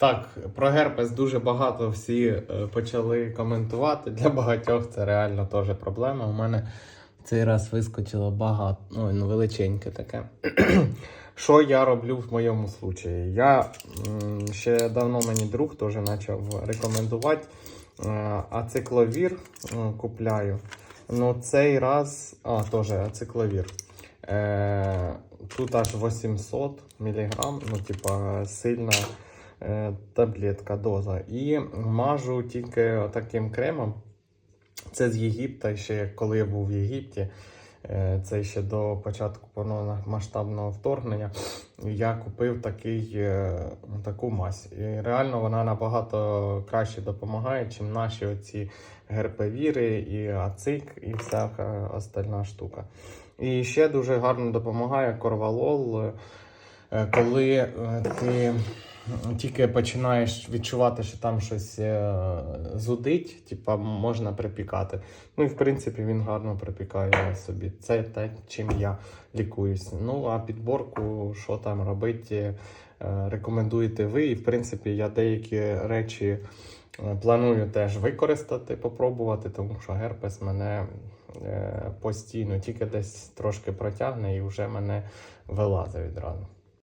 Так, про герпес дуже багато всі е, почали коментувати. Для багатьох це реально теж проблема. У мене цей раз вискочило багато, ну, ну величеньке таке. Що я роблю в моєму случаї? Я ще давно мені друг теж почав рекомендувати е, ацикловір е, купляю. Ну, цей раз, а, теж ацикловір. Тут аж 800 мг, ну, типа, сильна таблетка, доза. І мажу тільки таким кремом. Це з Єгипта, ще коли я був в Єгипті. е, Це ще до початку повномасштабного вторгнення. Я купив такий, е, таку мазь. І реально вона набагато краще допомагає, ніж наші оці герпевіри, і ацик, і всяка остальна штука. І ще дуже гарно допомагає корвалол, е, коли е, ти тільки починаєш відчувати, що там щось е, зудить, типа можна припікати. Ну і в принципі він гарно припікає собі. Це те, чим я лікуюсь. Ну а підборку, що там робити, е, рекомендуєте ви. І в принципі я деякі речі е, планую теж використати, попробувати, тому що герпес мене е, постійно тільки десь трошки протягне і вже мене вилазить відразу.